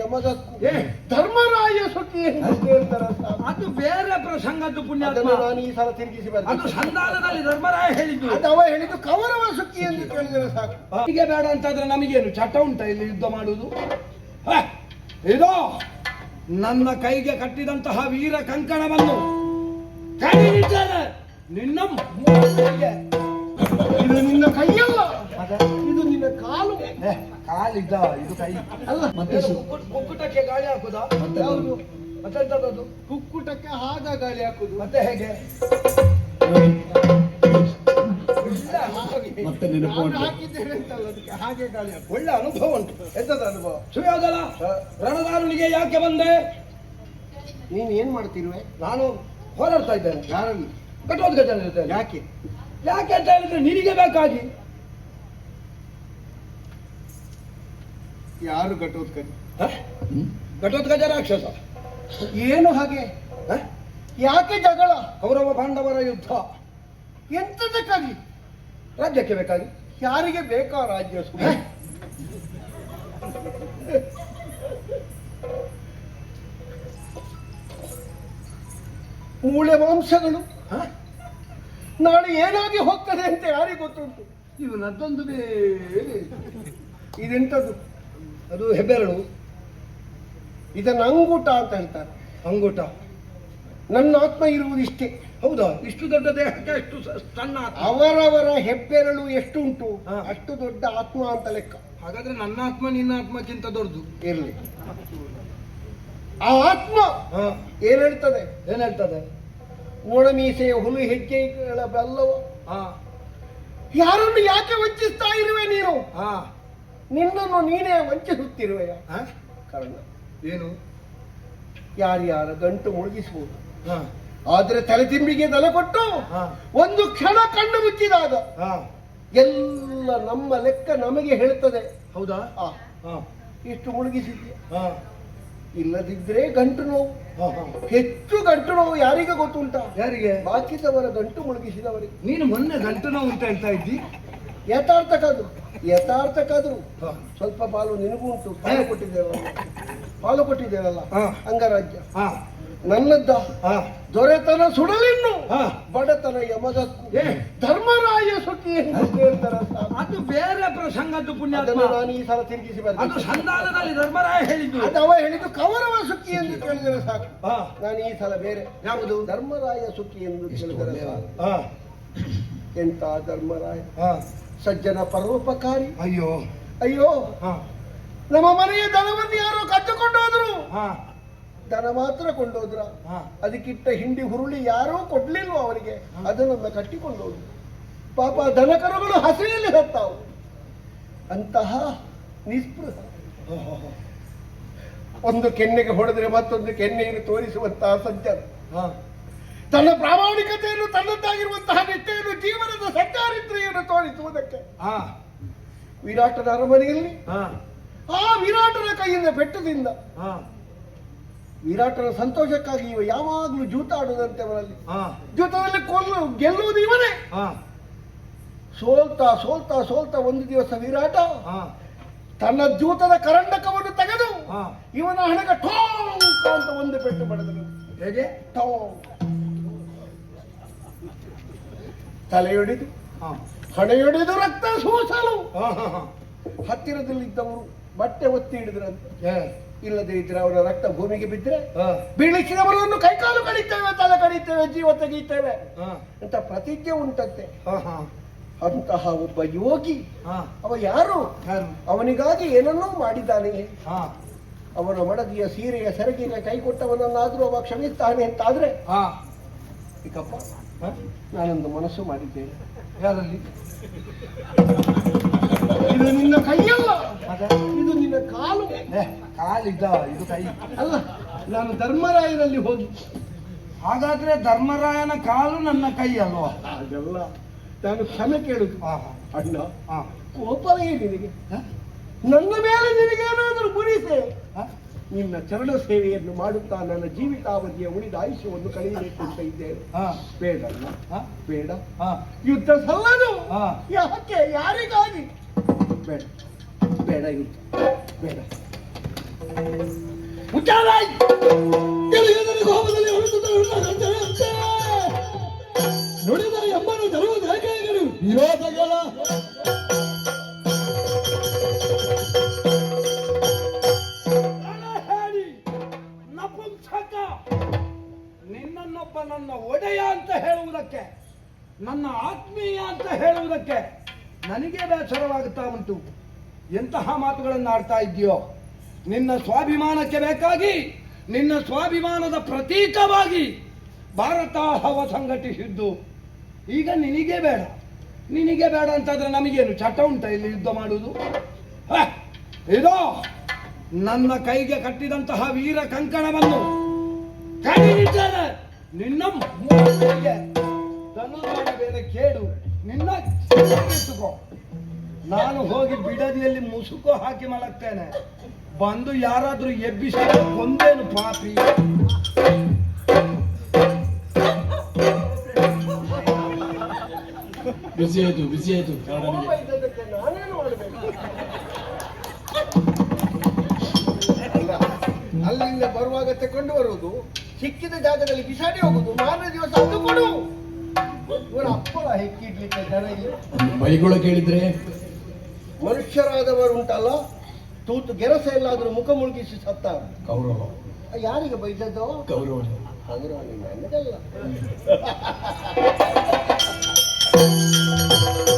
ಯಮಗಕ್ಕೂ ಧರ್ಮರಾಯ ಸುಖಿ ಅದು ಬೇರೆ ಪ್ರಸಂಗದ್ದು ಪುಣ್ಯ ನಾನು ಈ ಸಲ ತಿರುಗಿಸಿ ಅದು ಬರ್ತೇನೆ ಸಂಧಾನದಲ್ಲಿ ಧರ್ಮರಾಯ ಹೇಳಿದ್ದು. ಅದು ಅವ ಹೇಳಿದ್ದು ಕೌರವ ಸುಖಿ ಎಂದು ಕೇಳಿದರೆ ಸಾಕು. ಹೀಗೆ ಬೇಡ ಅಂತಾದ್ರೆ ನಮಗೇನು ಚಟ ಉಂಟ ಇಲ್ಲಿ ಯುದ್ಧ ಮಾಡುವುದು? ಇದೋ ನನ್ನ ಕೈಗೆ ಕಟ್ಟಿದಂತಹ ವೀರ ಕಂಕಣವನ್ನು ಕೈ ನಿನ್ನ ಮೂಗಿಗೆ. ಇದು ನಿನ್ನ ಕೈಯಲ್ಲ ಇದು ನಿನ್ನ ಕಾಲು ಏ, ಕಾಲಿದ್ದ ಇದು ಕೈ. ಅಲ್ಲ ಮತ್ತೆ ಕುಕ್ಕುಟ- ಕುಕ್ಕುಟಕ್ಕೆ ಗಾಳಿ ಹಾಕುದಾ? ಯಾವುದು? ಮತ್ತೆ ಎಂತದದು? ಕುಕ್ಕುಟಕ್ಕೆ ಹಾಗ ಗಾಳಿ ಹಾಕುದು. ಮತ್ತೆ ಹೇಗೆ? ಇಲ್ಲ, ಹಾಗೆ. ಮತ್ತೆ ನೆನಪು ನಾನು ಹಾಕಿದ್ದೇನೆ ಅಂತಲ್ಲ ಅದಕ್ಕೆ ಹಾಗೆ ಗಾಳಿ ಒಳ್ಳೆ ಅನುಭವ ಉಂಟು. ಎಂತದ ಅನುಭವ? ಸುಯೋಧನ ರಣದಾರುಣಿಗೆ ಯಾಕೆ ಬಂದೆ? ನೀನ್ ಏನ್ ಮಾಡ್ತಿರುವೆ ನಾನು ಹೋರಾಡ್ತಾ ಇದ್ದೇನೆ. ಯಾರಲ್ಲಿ? ಕಟ್ಟೋದ್ ಜೊತೆ ಯಾಕೆ? ಯಾಕೆ ಅಂತ ಹೇಳಿದ್ರೆ ನಿನಗೆ ಬೇಕಾಗಿ. ಯಾರು ಘಟೋತ್ಕಜ? ಘಟೋತ್ಕಜ ರಾಕ್ಷಸ. ಏನು ಹಾಗೆ? ಯಾಕೆ ಜಗಳ? ಕೌರವ ಪಾಂಡವರ ಯುದ್ಧ. ಎಂತದಕ್ಕಾಗಿ? ರಾಜ್ಯಕ್ಕೆ ಬೇಕಾಗಿ. ಯಾರಿಗೆ ಬೇಕಾ ರಾಜ್ಯ ಸುಮ್ಮನೆ ಮೂಳೆ ಮಾಂಸಗಳು? ಹ? ನಾಳೆ ಏನಾಗಿ ಹೋಗ್ತದೆ ಅಂತ ಯಾರಿಗೆ ಗೊತ್ತುಂಟು? ಇದು ನದ್ದೊಂದು ಬೇರೆ ಇದೆಂತದ್ದು? ಅದು ಹೆಬ್ಬೆರಳು. ಇದನ್ನು ಅಂಗೂಟ ಅಂತ ಹೇಳ್ತಾರೆ. ಅಂಗುಟ. ನನ್ನ ಆತ್ಮ ಇರುವುದು ಇರುವುದಿಷ್ಟೇ ಹೌದಾ? ಇಷ್ಟು ದೊಡ್ಡ ದೇಹಕ್ಕೆ ಅಷ್ಟು ಸಣ್ಣ. ಅವರವರ ಹೆಬ್ಬೆರಳು ಎಷ್ಟು ಉಂಟು ಅಷ್ಟು ದೊಡ್ಡ ಆತ್ಮ ಅಂತ ಲೆಕ್ಕ. ಹಾಗಾದ್ರೆ ನನ್ನ ಆತ್ಮ ನಿನ್ನ ಆತ್ಮಕ್ಕಿಂತ ದೊಡ್ಡದು. ಇರಲಿ. ಆ ಆತ್ಮ ಹ. ಏನ್ ಹೇಳ್ತದೆ? ಏನ್ ಹೇಳ್ತದೆ? ಓಣಮೀಸೆಯ ಹುಲು ಹೆಜ್ಜೆಗಳ ಬೆಲ್ಲವ. ಹ. ಯಾರನ್ನು ಯಾಕೆ ವಂಚಿಸ್ತಾ ಇರುವೆ ನೀನು? ಹ. ನಿನ್ನನ್ನು ನೀನೇ ವಂಚಿಸುತ್ತಿರುವೆಯ? ಹ? ಕಾರಣ. ಏನು? ಯಾರ್ಯಾರ ಗಂಟು ಮುಳುಗಿಸಬಹುದು ಹ. ತಲೆ ತಿಂಬಿಗೆ ತಲೆ ಕೊಟ್ಟು ಹ. ಒಂದು ಕ್ಷಣ ಕಣ್ಣು ಮುಚ್ಚಿದಾಗ ಹ. ಎಲ್ಲ ನಮ್ಮ ಲೆಕ್ಕ ನಮಗೆ ಹೇಳ್ತದೆ. ಹೌದಾ? ಇಷ್ಟು ಮುಳುಗಿಸಿದ್ದೆ ಹ. ಇಲ್ಲದಿದ್ರೆ ಗಂಟು ನೋವು. ಹ ಹ. ಹೆಚ್ಚು ಗಂಟು ನೋವು ಯಾರಿಗೆ ಗೊತ್ತುಂಟ? ಯಾರಿಗೆ? ಬಾಕಿದವರ ಗಂಟು ಮುಳುಗಿಸಿದವರಿಗೆ. ನೀನು ಮೊನ್ನೆ ಗಂಟು ನೋವು ಅಂತ ಹೇಳ್ತಾ ಇದ್ದಿ. ಯಥಾರ್ಥಕ್ಕಾದ್ರು ಯಥಾರ್ಥಕ್ಕಾದ್ರು ಸ್ವಲ್ಪ ಪಾಲು ನಿನಗೂ ಉಂಟು. ಪಾಲು ಕೊಟ್ಟಿದ್ದೇವಲ್ಲ. ಪಾಲು ಕೊಟ್ಟಿದ್ದೇವಲ್ಲ. ಅಂಗರಾಜ್ಯ. ಹ. ನನ್ನದ್ದ ದೊರೆತನ ಸುಡಲಿನ್ನು ಬಡತನ ಯಮಗಕ್ಕೂ. ಧರ್ಮರಾಯ ಸುಖಿ. ಅದು ಬೇರೆ ಪ್ರಸಂಗದ್ದು ಪುಣ್ಯ ನಾನು ಈ ಸಲ ತಿರುಗಿಸಿ ಅದು ಸಂದಾನದಲ್ಲಿ ಸಂಧಾನದಲ್ಲಿ ಧರ್ಮರಾಯ ಹೇಳಿದ್ದು. ಅದು ಅವ ಹೇಳಿದ್ದು ಕೌರವ ಸುಖಿ ಎಂದು ಕೇಳಿದರೆ ಸಾಕು. ನಾನು ಈ ಸಲ ಬೇರೆ. ಯಾವುದು? ಧರ್ಮರಾಯ ಸುಖಿ ಎಂದು ಕೇಳಿದರೆ ಸಾಕು. ಎಂತ ಧರ್ಮರಾಯ? ಹ. ಸಜ್ಜನ ಪರೋಪಕಾರಿ. ಅಯ್ಯೋ. ಅಯ್ಯೋ. ಹ. ನಮ್ಮ ಮನೆಯ ದನವನ್ನು ಯಾರೋ ಕದ್ದುಕೊಂಡು ಹೋದ್ರು ಹ. ದನ ಮಾತ್ರ ಕೊಂಡೋದ್ರ. ಹ. ಅದಕ್ಕಿಟ್ಟ ಹಿಂಡಿ ಹುರುಳಿ ಯಾರೋ ಕೊಡ್ಲಿಲ್ವ ಅವರಿಗೆ? ಅದನ್ನ ಕಟ್ಟಿಕೊಂಡೋದ್ರು. ಪಾಪ ದನಕರುಗಳು ಹಸಿಯಲ್ಲಿ ಹತ್ತಾವು ಅಂತಹ ನಿಸ್ಪೃಹ. ಒಂದು ಕೆನ್ನೆಗೆ ಹೊಡೆದ್ರೆ ಮತ್ತೊಂದು ಕೆನ್ನೆಯನ್ನು ತೋರಿಸುವಂತಹ ಸಜ್ಜನ. ಹ. ತನ್ನ ಪ್ರಾಮಾಣಿಕತೆಯನ್ನು ತನ್ನದ್ದಾಗಿರುವಂತಹ ನಿಷ್ಠೆಯನ್ನು ಜೀವನದ ಸಚ್ಚಾರಿತ್ರೆಯನ್ನು ತೋರಿಸುವುದಕ್ಕೆ. ಆ ವಿರಾಟದ ಅರಮನೆಯಲ್ಲಿ ಆ ವಿರಾಟನ ಕೈಯಿಂದ ಬೆಟ್ಟದಿಂದ. ವಿರಾಟನ ಸಂತೋಷಕ್ಕಾಗಿ ಇವ ಯಾವಾಗಲೂ ಜೂತಾಡುದಂತೆ ಅವರಲ್ಲಿ ಜೂತದಲ್ಲಿ ಕೊಲ್ಲು ಗೆಲ್ಲುವುದು ಇವನೇ. ಸೋಲ್ತಾ ಸೋಲ್ತಾ ಸೋಲ್ತಾ ಒಂದು ದಿವಸ ವಿರಾಟ. ತನ್ನ ಜೂತದ ಕರಂಡಕವನ್ನು ತೆಗೆದು ಇವನ ಹಣಗ ಠೋ ಅಂತ ಒಂದು ಪೆಟ್ಟು ಪಡೆದನು ಹೇಗೆ? ಠೋಂಕ್ ತಲೆಯೊಡೆದು ಹ. ಹಣೆಯೊಡೆದು ರಕ್ತ ಸೋಸಲು. ಹ ಹ ಹ. ಹತ್ತಿರದಲ್ಲಿದ್ದವರು ಬಟ್ಟೆ ಒತ್ತಿ ಹಿಡಿದ್ರಂತೆ ಇಲ್ಲದೆ ಇದ್ರೆ ಅವರ ರಕ್ತ ಭೂಮಿಗೆ ಬಿದ್ದರೆ ಬೀಳಿಸಿದವರನ್ನು ಕೈಕಾಲು ಕಡಿತೇವೆ ತಲೆ ಕಡಿತೇವೆ ಜೀವ ತೆಗೀತೇವೆ ಹ. ಅಂತ ಪ್ರತಿಜ್ಞೆ ಉಂಟಂತೆ. ಹ ಹ. ಅಂತಹ ಒಬ್ಬ ಯೋಗಿ ಅವ ಯಾರು? ಅವನಿಗಾಗಿ ಏನನ್ನೂ ಮಾಡಿದ್ದಾನೆ. ಹ. ಅವನ ಮಡದಿಯ ಸೀರೆಯ ಸೆರಗಿನ ಕೈ ಕೊಟ್ಟವನನ್ನಾದ್ರೂ ಅವ ಕ್ಷಮಿಸ್ತಾನೆ ಅಂತಾದ್ರೆ ಹಾ. ಈಗಪ್ಪ? ನಾನೊಂದು ಮನಸ್ಸು ಮಾಡಿದ್ದೇನೆ. ಯಾರಲ್ಲಿ? ಇದು ನಿನ್ನ ಕೈಯಲ್ಲ? ಇದು ನಿನ್ನ ಕಾಲು. ಕಾಲಿದ್ದ ಇದು ಕೈ. ಅಲ್ಲ ನಾನು ಧರ್ಮರಾಯನಲ್ಲಿ ಹೋಗಿ. ಹಾಗಾದ್ರೆ ಧರ್ಮರಾಯನ ಕಾಲು ನನ್ನ ಕೈ ಅಲ್ವಾ? ಅದೆಲ್ಲ ನಾನು ಕ್ಷಮೆ ಕೇಳುದು. ಅಣ್ಣ ಕೋಪವೇ ನಿನಗೆ? ನನ್ನ ಮೇಲೆ ನಿನಗೇನಾದರೂ ಹ? ನಿನ್ನ ಚರಣ ಸೇವೆಯನ್ನು ಮಾಡುತ್ತಾ ನನ್ನ ಜೀವಿತಾವಧಿಯ ಉಳಿದ ಆಯುಷ್ಯವನ್ನು ಕಳೆಯಬೇಕು ಅಂತ ಇದ್ದೇನೆ ಬೇಡ? ಬೇಡ. ಯುದ್ಧ ಸಲ್ಲದು. ಹ. ಯಾಕೆ? ಯಾರಿಗಾಗಿ? ಬೇಡ. ಬೇಡ ಯುದ್ಧ. ಬೇಡ. ಮುಚ್ಚಾಲಾಯ್ ಎಳೆಯದರ ಕೋಪದಲ್ಲಿ ಹೊರಟುತ್ತಂತೆ ನುಡಿದ ಎಂಬನು ತರುವುದು ಹೇಗೆ ವಿರೋಧಗಳ ಹೇಳುವುದಕ್ಕೆ, ನನ್ನ ಆತ್ಮೀಯ ಅಂತ ಹೇಳುವುದಕ್ಕೆ ನನಗೆ ಬೇಸರವಾಗುತ್ತಾ ಉಂಟು. ಎಂತಹ ಮಾತುಗಳನ್ನು ಆಡ್ತಾ ಇದೆಯೋ ನಿನ್ನ ಸ್ವಾಭಿಮಾನಕ್ಕೆ ಬೇಕಾಗಿ, ನಿನ್ನ ಸ್ವಾಭಿಮಾನದ ಪ್ರತೀಕವಾಗಿ ಭಾರತ ಹವ ಸಂಘಟಿಸಿದ್ದು. ಈಗ ನಿನಗೆ ಬೇಡ. ನಿನಗೆ ಬೇಡ ಅಂತಾದ್ರೆ ನಮಗೇನು, ಚಟ ಉಂಟ ಇಲ್ಲಿ ಯುದ್ಧ ಮಾಡುವುದು? ಇದೋ ನನ್ನ ಕೈಗೆ ಕಟ್ಟಿದಂತಹ ವೀರ ಕಂಕಣವನ್ನು ನಿನ್ನ ನಿನ್ನ ಬೇರೆ ಕೇಡು ನಿನ್ನ ನಾನು ಹೋಗಿ ಬಿಡದಿಯಲ್ಲಿ ಮುಸುಕು ಹಾಕಿ ಮಲಗ್ತೇನೆ. ಬಂದು ಯಾರಾದ್ರೂ ಎಬ್ಬಿಸಿ ಒಂದೇನು ಪಾಪಿ. ಬಿಸಿ ಆಯ್ತು ಬಿಸಿ ಆಯ್ತು. ಅಲ್ಲಿಂದ ಬರುವಾಗ ತಕೊಂಡು ಬರುವುದು ಸಿಕ್ಕಿದ ಜಾಗದಲ್ಲಿ ಬಿಸಾಡಿ ಹೋಗುದು ಮಾರನೇ ದಿವಸ ಅದು ಕೊಡು. ಬೈಗುಳ ಕೇಳಿದ್ರೆ ಮನುಷ್ಯರಾದವರು ಉಂಟಲ್ಲ ತೂತು ಗೆರಸ ಎಲ್ಲಾದ್ರೂ ಮುಖ ಮುಳುಗಿಸಿ ಸತ್ತ ಕೌರವ. ಯಾರಿಗೆ ಬೈದದ್ದು? ಕೌರವ ನನಗಲ್ಲ